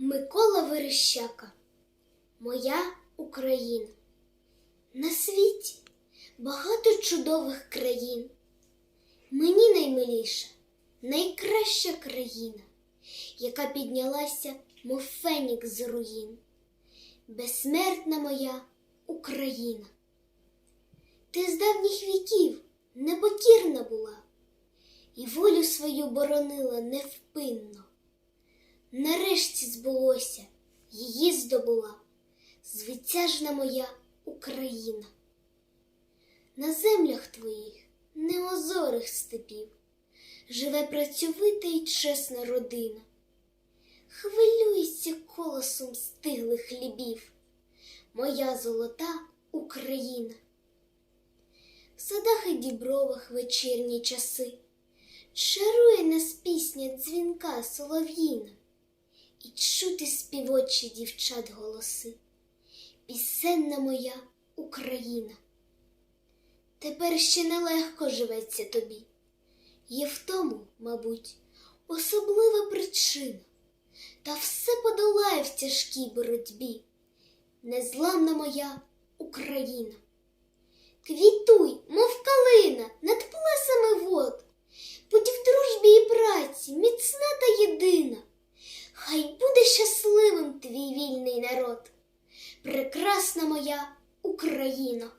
Микола Верещака, Моя Україна. На світі багато чудових країн. Мені наймиліша, найкраща країна, яка піднялася, мов фенікс з руїн. Безсмертна моя Україна. Ти з давніх віків непокірна була, і волю свою боронила невпинно. Нарешті збулося, її здобула звитяжна моя Україна. На землях твоїх неозорих степів живе працьовита й чесна родина. Хвилюється колосом стиглих хлібів, моя золота Україна. В садах і дібровах вечірні часи чарує нас пісня дзвінка солов'їна, і чути співочі дівчат голоси. Пісенна моя Україна. Тепер ще нелегко живеться тобі. Є в тому, мабуть, особлива причина, та все подолає в тяжкій боротьбі. Незламна моя Україна. Квітуй, мов калина, над плесами вод, будь в дружбі і праці прекрасна моя Україна.